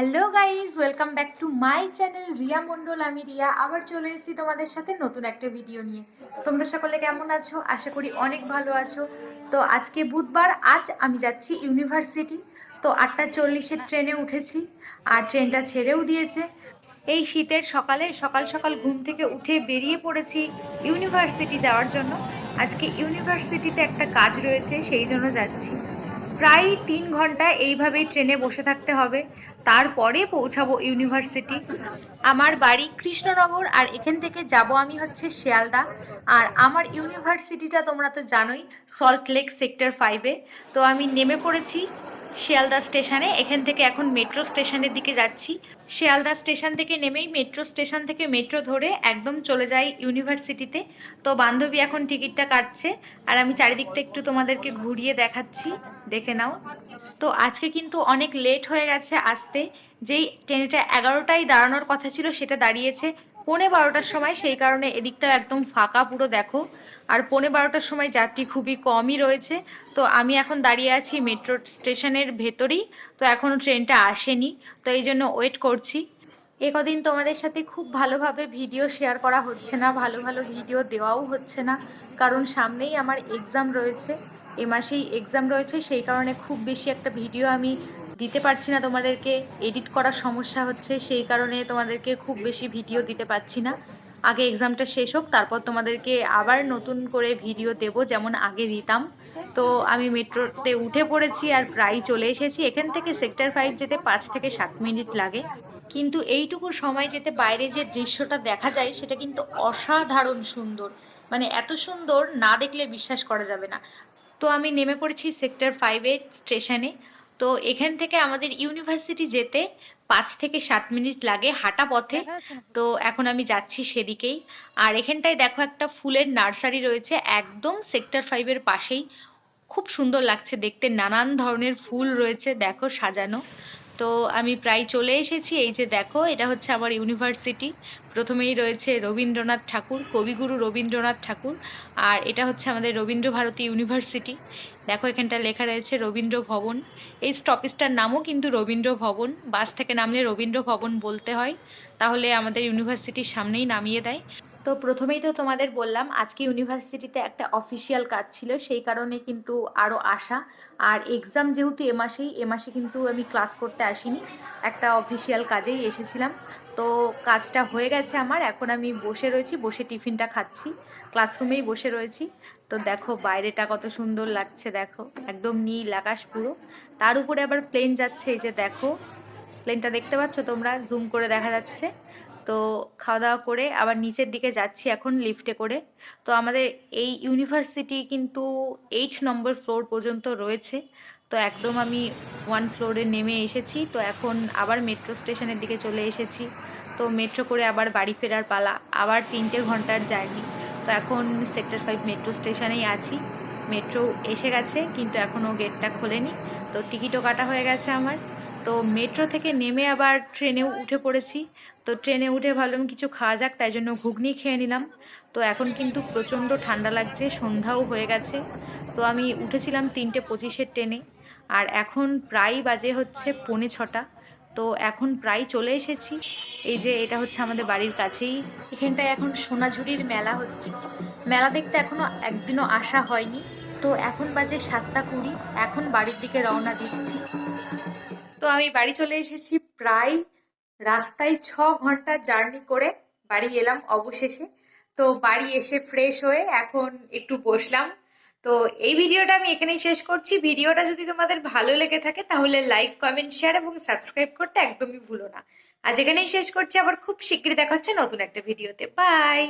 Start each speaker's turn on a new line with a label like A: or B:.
A: Hello guys welcome back to my channel Riya Mondal আমি রিয়া। আবার চলে এসেছি তোমাদের সাথে নতুন একটা ভিডিও নিয়ে। তোমরা সকলে কেমন আছো? আশা করি অনেক ভালো আছো। তো আজকে বুধবার, আজ আমি যাচ্ছি ইউনিভার্সিটি তো আটটা চল্লিশের ট্রেনে উঠেছি আর ট্রেনটা ছেড়েও দিয়েছে। এই শীতের সকালে সকাল সকাল ঘুম থেকে উঠে বেরিয়ে পড়েছি ইউনিভার্সিটি যাওয়ার জন্য। আজকে ইউনিভার্সিটিতে একটা কাজ রয়েছে, সেই জন্য যাচ্ছি। প্রায় তিন ঘণ্টা এইভাবেই ট্রেনে বসে থাকতে হবে। তারপরে পৌঁছাবো ইউনিভার্সিটি। আমার বাড়ি কৃষ্ণনগর আর এখান থেকে যাব আমি হচ্ছে শিয়ালদা। আর আমার ইউনিভার্সিটিটা তোমরা তো জানোই, সল্ট লেক সেক্টর ফাইভে তো আমি নেমে পড়েছি শিয়ালদা স্টেশনে, এখান থেকে এখন মেট্রো স্টেশনের দিকে যাচ্ছি। শিয়ালদা স্টেশন থেকে নেমেই মেট্রো স্টেশন থেকে মেট্রো ধরে একদম চলে যাই ইউনিভার্সিটিতে। তো বান্ধবী এখন টিকিটটা কাটছে, আর আমি চারিদিকটা একটু তোমাদেরকে ঘুরিয়ে দেখাচ্ছি, দেখে নাও। তো আজকে কিন্তু অনেক লেট হয়ে গেছে আসতে, যেই ট্রেনটা এগারোটায় দাঁড়ানোর কথা ছিল সেটা দাঁড়িয়েছে পৌনে বারোটার সময়, সেই কারণে এদিকটাও একদম ফাঁকা পুরো দেখো। আর পৌনে বারোটার সময় যাত্রী খুবই কমই রয়েছে। তো আমি এখন দাঁড়িয়ে আছি মেট্রো স্টেশনের ভেতরেই। তো এখনও ট্রেনটা আসেনি। তো এই জন্য ওয়েট করছি। একদিন তোমাদের সাথে খুব ভালোভাবে ভিডিও শেয়ার করা হচ্ছে না, ভালো ভালো ভিডিও দেওয়াও হচ্ছে না। কারণ সামনেই আমার এক্সাম রয়েছে। এ মাসেই এক্সাম রয়েছে, সেই কারণে খুব বেশি একটা ভিডিও আমি দিতে পারছি না তোমাদেরকে এডিট করার সমস্যা হচ্ছে, সেই কারণে তোমাদেরকে খুব বেশি ভিডিও দিতে পারছি না। আগে এক্সামটা শেষ হোক, তারপর তোমাদেরকে আবার নতুন করে ভিডিও দেব, যেমন আগে দিতাম। তো আমি মেট্রোতে উঠে পড়েছি আর প্রায় চলে এসেছি। এখান থেকে সেক্টর ফাইভ যেতে পাঁচ থেকে সাত মিনিট লাগে। কিন্তু এইটুকু সময় যেতে বাইরে যে দৃশ্যটা দেখা যায়, সেটা কিন্তু অসাধারণ সুন্দর। মানে এত সুন্দর, না দেখলে বিশ্বাস করা যাবে না। তো আমি নেমে পড়েছি সেক্টর ফাইভের স্টেশনে তো এখান থেকে আমাদের ইউনিভার্সিটি যেতে পাঁচ থেকে সাত মিনিট লাগে হাঁটা পথে। তো এখন আমি যাচ্ছি সেদিকেই। আর এখানটায় দেখো একটা ফুলের নার্সারি রয়েছে একদম সেক্টর ফাইভের পাশেই। খুব সুন্দর লাগছে দেখতে নানান ধরনের ফুল রয়েছে দেখো সাজানো। তো আমি প্রায় চলে এসেছি। এই যে দেখো, এটা হচ্ছে আমার ইউনিভার্সিটি। প্রথমেই রয়েছে রবীন্দ্রনাথ ঠাকুর, কবিগুরু রবীন্দ্রনাথ ঠাকুর, আর এটা হচ্ছে আমাদের রবীন্দ্র ভারতী ইউনিভার্সিটি। দেখো, এখানটা লেখা রয়েছে রবীন্দ্র ভবন। এই স্টপেজটার নামও কিন্তু রবীন্দ্র ভবন। বাস থেকে নামলে রবীন্দ্র ভবন বলতে হয়। তাহলে আমাদের ইউনিভার্সিটির সামনেই নামিয়ে দেয়। তো প্রথমেই তো তোমাদের বললাম, আজকে ইউনিভার্সিটিতে একটা অফিসিয়াল কাজ ছিল, সেই কারণে কিন্তু আরও আসা আর এক্সাম যেহেতু এ মাসেই, এ মাসে কিন্তু আমি ক্লাস করতে আসিনি, একটা অফিসিয়াল কাজেই এসেছিলাম। তো কাজটা হয়ে গেছে আমার, এখন আমি বসে রয়েছি, বসে টিফিনটা খাচ্ছি ক্লাসরুমেই বসে রয়েছি। তো দেখো বাইরেটা কত সুন্দর লাগছে, দেখো, একদম নীল আকাশ পুরো। তার উপরে আবার প্লেন যাচ্ছে, এই যে দেখো প্লেনটা দেখতে পাচ্ছ তোমরা? জুম করে দেখা যাচ্ছে। তো খাওয়া দাওয়া করে আবার নিচের দিকে যাচ্ছি এখন লিফটে করে। তো আমাদের এই ইউনিভার্সিটি কিন্তু এইট নম্বর ফ্লোর পর্যন্ত রয়েছে। তো একদম আমি ওয়ান ফ্লোরে নেমে এসেছি। তো এখন আবার মেট্রো স্টেশনের দিকে চলে এসেছি। তো মেট্রো করে আবার বাড়ি ফেরার পালা। আবার তিনটে ঘণ্টার জার্নি তো এখন সেক্টর ফাইভ মেট্রো স্টেশনেই আছি। মেট্রো এসে গেছে, কিন্তু এখনও গেটটা খোলেনি। তো টিকিটও কাটা হয়ে গেছে আমার। তো মেট্রো থেকে নেমে আবার ট্রেনেও উঠে পড়েছি। তো ট্রেনে উঠে ভাবলাম কিছু খাওয়া যাক, তাই জন্য ঘুগনি খেয়ে নিলাম। তো এখন কিন্তু প্রচণ্ড ঠান্ডা লাগছে, সন্ধ্যাও হয়ে গেছে। তো আমি উঠেছিলাম তিনটে পঁচিশের ট্রেনে আর এখন প্রায় বাজে হচ্ছে পৌনে ছটা। তো এখন প্রায় চলে এসেছি। এই যে এটা হচ্ছে আমাদের বাড়ির কাছেই। এখানটায় এখন সোনাঝুরির মেলা হচ্ছে। মেলা দেখতে এখনও একদিনও আসা হয়নি। তো এখন বাজে সাতটা কুড়ি, এখন বাড়ির দিকে রওনা দিচ্ছি। তো আমি বাড়ি চলে এসেছি প্রায় রাস্তায় ছ ঘণ্টা জার্নি করে বাড়ি এলাম অবশেষে। তো বাড়ি এসে ফ্রেশ হয়ে এখন একটু বসলাম। তো এই ভিডিওটা আমি এখানেই শেষ করছি। ভিডিওটা যদি তোমাদের ভালো লেগে থাকে তাহলে লাইক কমেন্ট শেয়ার এবং সাবস্ক্রাইব করতে একদমই ভুলো না। আজ এখানেই শেষ করছি। আবার খুব শীঘ্রই দেখা হচ্ছে নতুন একটা ভিডিওতে। বাই